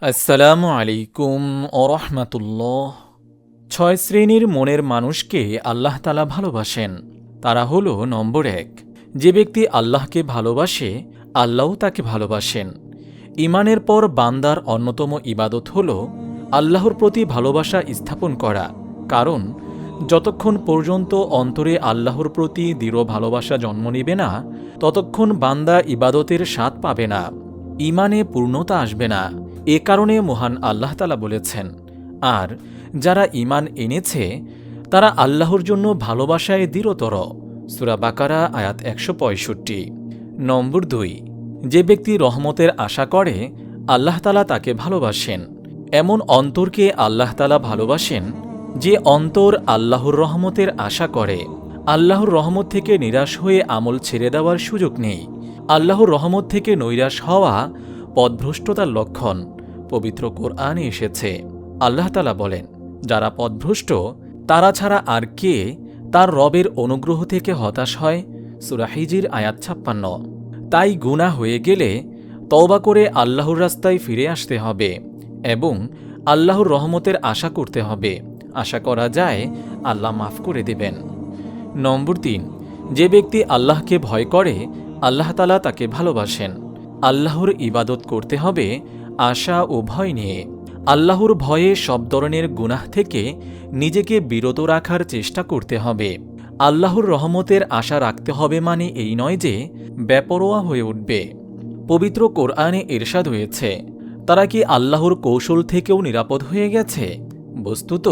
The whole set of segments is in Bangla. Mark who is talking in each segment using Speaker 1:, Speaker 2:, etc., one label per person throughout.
Speaker 1: আসসালামু আলাইকুম ওরহমাতুল্লাহ ছয় শ্রেণির মনের মানুষকে আল্লাহ তালা ভালোবাসেন। তারা হল নম্বর এক, যে ব্যক্তি আল্লাহকে ভালোবাসে, আল্লাহও তাকে ভালোবাসেন। ইমানের পর বান্দার অন্যতম ইবাদত হল আল্লাহর প্রতি ভালোবাসা স্থাপন করা। কারণ, যতক্ষণ পর্যন্ত অন্তরে আল্লাহর প্রতি দৃঢ় ভালোবাসা জন্ম নেবে না, ততক্ষণ বান্দা ইবাদতের স্বাদ পাবে না। ইমানে পূর্ণতা আসবে না। এ কারণে মহান আল্লাহ তালা বলেছেন, আর যারা ইমান এনেছে, তারা আল্লাহর জন্য ভালোবাসায় দৃঢ়তর। সুরা বাকারা, আয়াত একশো পঁয়ষট্টি। নম্বর দুই, যে ব্যক্তি রহমতের আশা করে, আল্লাহ তালা তাকে ভালোবাসেন। এমন অন্তরকে আল্লাহ তালা ভালোবাসেন, যে অন্তর আল্লাহর রহমতের আশা করে। আল্লাহর রহমত থেকে নিরাশ হয়ে আমল ছেড়ে দেওয়ার সুযোগ নেই। আল্লাহর রহমত থেকে নৈরাশ হওয়া পদভ্রষ্টতার লক্ষণ। পবিত্র কোরআনে এসেছে। আল্লাহ তালা বলেন, যারা পদভ্রষ্ট তারা ছাড়া আর কে তার রবের অনুগ্রহ থেকে হতাশ হয়? সুরাহিজির আয়াত ছাপ্পান্ন। তাই গুণা হয়ে গেলে তওবা করে আল্লাহর রাস্তায় ফিরে আসতে হবে এবং আল্লাহর রহমতের আশা করতে হবে। আশা করা যায় আল্লাহ মাফ করে দেবেন। নম্বর তিন, যে ব্যক্তি আল্লাহকে ভয় করে, আল্লাহ তালা তাকে ভালোবাসেন। আল্লাহর ইবাদত করতে হবে আশা ও ভয় নিয়ে আল্লাহর ভয়ে সব ধরনের গুনাহ থেকে নিজেকে বিরত রাখার চেষ্টা করতে হবে। আল্লাহর রহমতের আশা রাখতে হবে মানে এই নয় যে, বেপরোয়া হয়ে উঠবে। পবিত্র কোরআনে এরশাদ হয়েছে, তারা কি আল্লাহর কৌশল থেকেও নিরাপদ হয়ে গেছে? বস্তুত,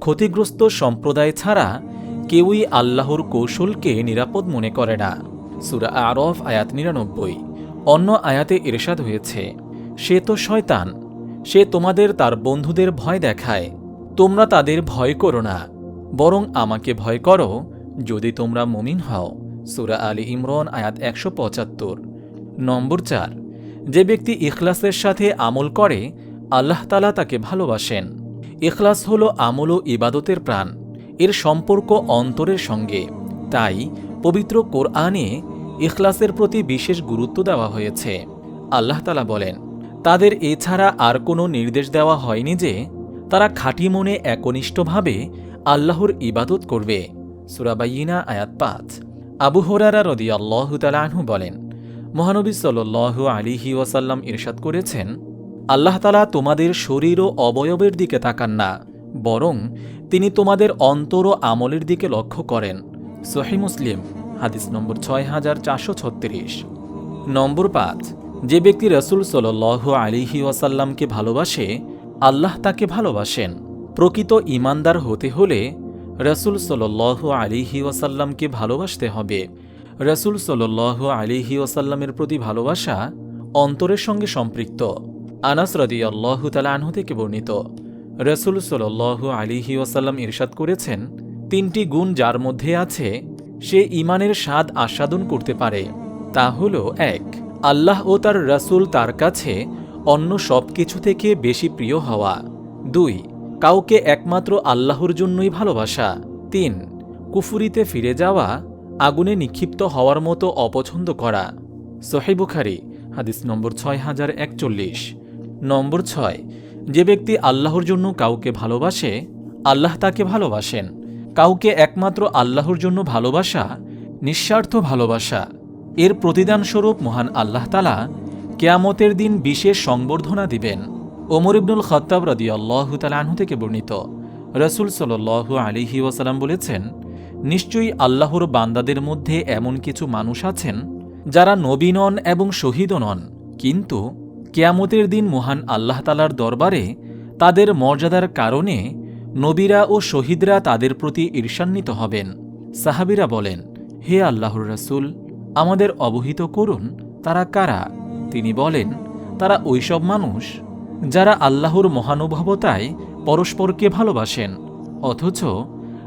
Speaker 1: ক্ষতিগ্রস্ত সম্প্রদায় ছাড়া কেউই আল্লাহর কৌশলকে নিরাপদ মনে করে না। সুরা আরফ আয়াত নিরানব্বই, অন্য আয়াতে এরশাদ হয়েছে সে তো শয়তান। সে তোমাদের তার বন্ধুদের ভয় দেখায়। তোমরা তাদের ভয় করো না। বরং আমাকে ভয় করো, যদি তোমরা মুমিন হও। সুরা আলী ইমরান, আয়াত একশো পঁচাত্তর। নম্বর চার। যে ব্যক্তি ইখলাসের সাথে আমল করে, আল্লাহ তালা তাকে ভালোবাসেন। ইখলাস হল আমল ও ইবাদতের প্রাণ। এর সম্পর্ক অন্তরের সঙ্গে। তাই পবিত্র কোরআনে ইখলাসের প্রতি বিশেষ গুরুত্ব দেওয়া হয়েছে। আল্লাহ তালা বলেন তাদের এছাড়া আর কোনো নির্দেশ দেওয়া হয়নি যে তারা খাঁটি মনে একনিষ্ঠভাবে আল্লাহর ইবাদত করবে। সুরাবাইনা আয়াত পাঁচ। আবু হরারা রদি আল্লাহ তালাহু বলেন, মহানবী সাল আলিহি ওয়াসাল্লাম ইরশাদ করেছেন, আল্লাহ তালা তোমাদের শরীর ও অবয়বের দিকে তাকান না, বরং তিনি তোমাদের অন্তর ও আমলের দিকে লক্ষ্য করেন। সহি মুসলিম, হাদিস নম্বর ছয় হাজার চারশো ছত্রিশ। নম্বর পাঁচ যে ব্যক্তি রসুল সাল আলিহি ওয়াসাল্লামকে ভালোবাসে, আল্লাহ তাকে ভালোবাসেন। প্রকৃত ইমানদার হতে হলে রসুল সাল আলিহি ওয়াসাল্লামকে ভালোবাসতে হবে। রসুল সাল আলিহি ওয়াসাল্লামের প্রতি ভালোবাসা অন্তরের সঙ্গে সম্পৃক্ত। আনাস রদি আল্লাহ আনহু থেকে বর্ণিত। রসুল সাল আলিহি ওয়াসাল্লাম ইরশাদ করেছেন, তিনটি গুণ যার মধ্যে আছে, সে ইমানের স্বাদ আস্বাদন করতে পারে। তা হল এক আল্লাহ ও তার রসুল তার কাছে অন্য সব কিছু থেকে বেশি প্রিয় হওয়া। দুই, কাউকে একমাত্র আল্লাহর জন্যই ভালোবাসা। তিন, কুফুরিতে ফিরে যাওয়া, আগুনে নিক্ষিপ্ত হওয়ার মতো অপছন্দ করা। সোহেবুখারি হাদিস নম্বর ছয় হাজার একচল্লিশ। নম্বর ছয়, যে ব্যক্তি আল্লাহর জন্য কাউকে ভালোবাসে, আল্লাহ তাকে ভালোবাসেন। কাউকে একমাত্র আল্লাহর জন্য ভালোবাসা, নিঃস্বার্থ ভালোবাসা। এর প্রতিদানস্বরূপ মহান আল্লাহ তালা কেয়ামতের দিন বিশেষ সংবর্ধনা দিবেন। ওমর ইবনুল খত্তাব রদি আল্লাহ তালাহু থেকে বর্ণিত। রসুল সাল আলিহি ওয়াসালাম বলেছেন, নিশ্চয়ই আল্লাহর বান্দাদের মধ্যে এমন কিছু মানুষ আছেন যারা নবী নন এবং শহীদও নন। কিন্তু কেয়ামতের দিন মহান আল্লাহ তালার দরবারে তাদের মর্যাদার কারণে নবীরা ও শহীদরা তাদের প্রতি ঈর্ষান্বিত হবেন। সাহাবিরা বলেন, হে আল্লাহর রসুল আমাদের অবহিত করুন, তারা কারা? তিনি বলেন, তারা ওইসব মানুষ যারা আল্লাহর মহানুভবতায় পরস্পরকে ভালোবাসেন, অথচ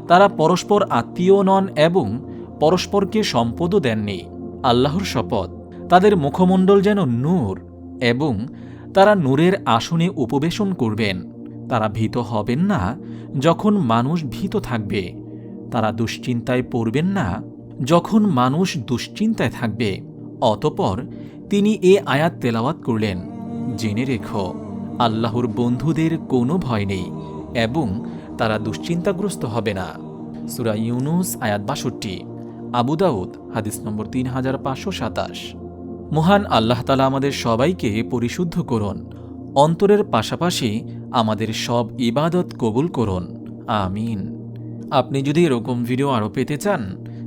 Speaker 1: তারা পরস্পর আত্মীয় নন এবং পরস্পরকে সম্পদও দেননি, আল্লাহর শপথ। তাদের মুখমণ্ডল যেন নূর এবং তারা নূরের আসনে উপবেশন করবেন। তারা ভীত হবেন না যখন মানুষ ভীত থাকবে। তারা দুশ্চিন্তায় পড়বেন না যখন মানুষ দুশ্চিন্তায় থাকবে, অতপর তিনি এ আয়াত তেলাওয়াত করলেন। জেনে রেখো, আল্লাহর বন্ধুদের কোনো ভয় নেই এবং তারা দুশ্চিন্তাগ্রস্ত হবে না। সুরা ইউনুস, আয়াত বাষট্টি, আবু দাউদ, হাদিস নম্বর তিন হাজার পাঁচশো সাতাশ। মহান আল্লাহ তালা আমাদের সবাইকে পরিশুদ্ধ করুন, অন্তরের পাশাপাশি আমাদের সব ইবাদত কবুল করুন। আমিন। আপনি যদি এরকম ভিডিও আরও পেতে চান